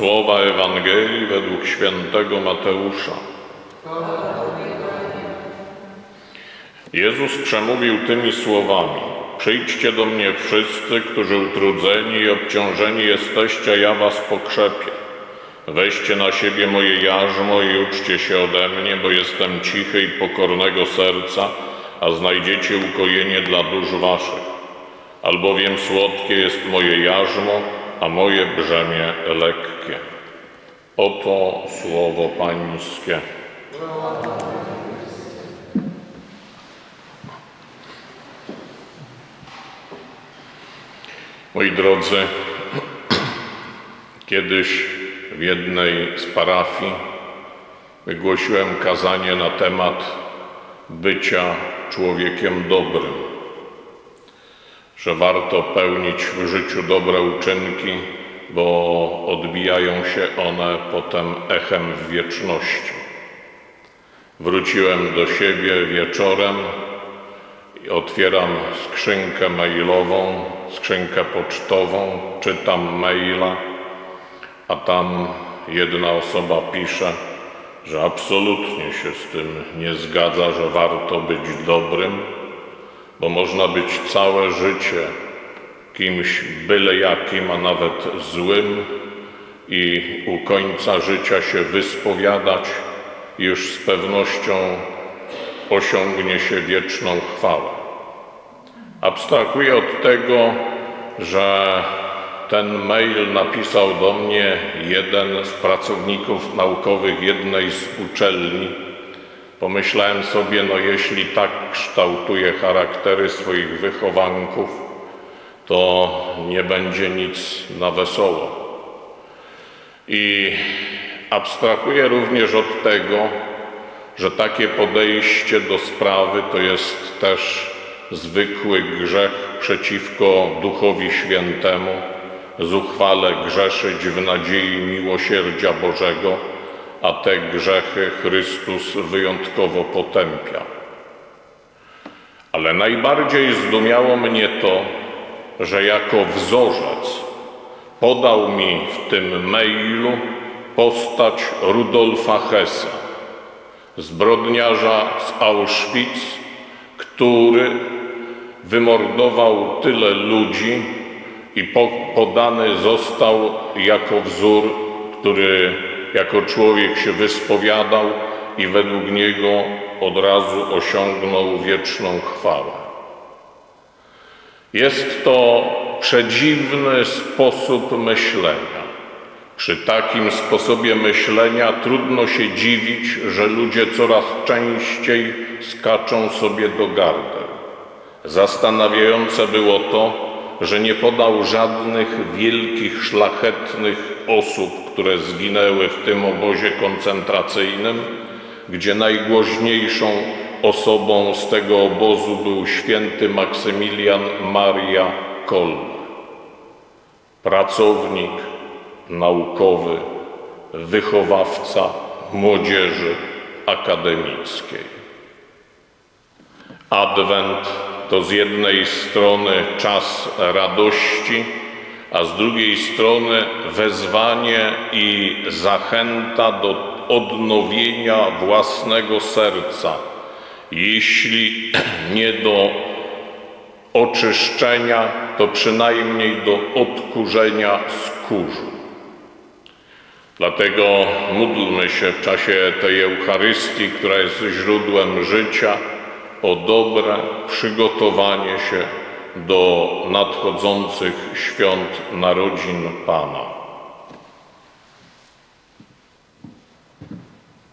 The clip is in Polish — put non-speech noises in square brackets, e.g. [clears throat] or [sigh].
Ewangelii według świętego Mateusza. Jezus przemówił tymi słowami: Przyjdźcie do mnie wszyscy, którzy utrudzeni i obciążeni jesteście, ja was pokrzepię. Weźcie na siebie moje jarzmo i uczcie się ode mnie, bo jestem cichy i pokornego serca, a znajdziecie ukojenie dla dusz waszych. Albowiem słodkie jest moje jarzmo, a moje brzemię lekkie. Oto słowo Pańskie. Moi drodzy, kiedyś w jednej z parafii wygłosiłem kazanie na temat bycia człowiekiem dobrym, że warto pełnić w życiu dobre uczynki, bo odbijają się one potem echem w wieczności. Wróciłem do siebie wieczorem i otwieram skrzynkę mailową, skrzynkę pocztową, czytam maila, a tam jedna osoba pisze, że absolutnie się z tym nie zgadza, że warto być dobrym, bo można być całe życie kimś byle jakim, a nawet złym i u końca życia się wyspowiadać, już z pewnością osiągnie się wieczną chwałę. Abstrahuję od tego, że ten mail napisał do mnie jeden z pracowników naukowych jednej z uczelni. Pomyślałem sobie, no jeśli tak kształtuje charaktery swoich wychowanków, to nie będzie nic na wesoło. I abstrahuję również od tego, że takie podejście do sprawy to jest też zwykły grzech przeciwko Duchowi Świętemu, zuchwale grzeszyć w nadziei miłosierdzia Bożego, a te grzechy Chrystus wyjątkowo potępia. Ale najbardziej zdumiało mnie to, że jako wzorzec podał mi w tym mailu postać Rudolfa Hessa, zbrodniarza z Auschwitz, który wymordował tyle ludzi i po, podany został jako wzór, który jako człowiek się wyspowiadał i według niego od razu osiągnął wieczną chwałę. Jest to przedziwny sposób myślenia. Przy takim sposobie myślenia trudno się dziwić, że ludzie coraz częściej skaczą sobie do gardeł. Zastanawiające było to, że nie podał żadnych wielkich, szlachetnych osób, które zginęły w tym obozie koncentracyjnym, gdzie najgłośniejszą osobą z tego obozu był święty Maksymilian Maria Kolbe. Pracownik naukowy, wychowawca młodzieży akademickiej. Adwent to z jednej strony czas radości, a z drugiej strony wezwanie i zachęta do odnowienia własnego serca, jeśli [clears throat] nie do oczyszczenia, to przynajmniej do odkurzenia skórzu. Dlatego módlmy się w czasie tej Eucharystii, która jest źródłem życia, o dobre przygotowanie się do nadchodzących świąt narodzin Pana.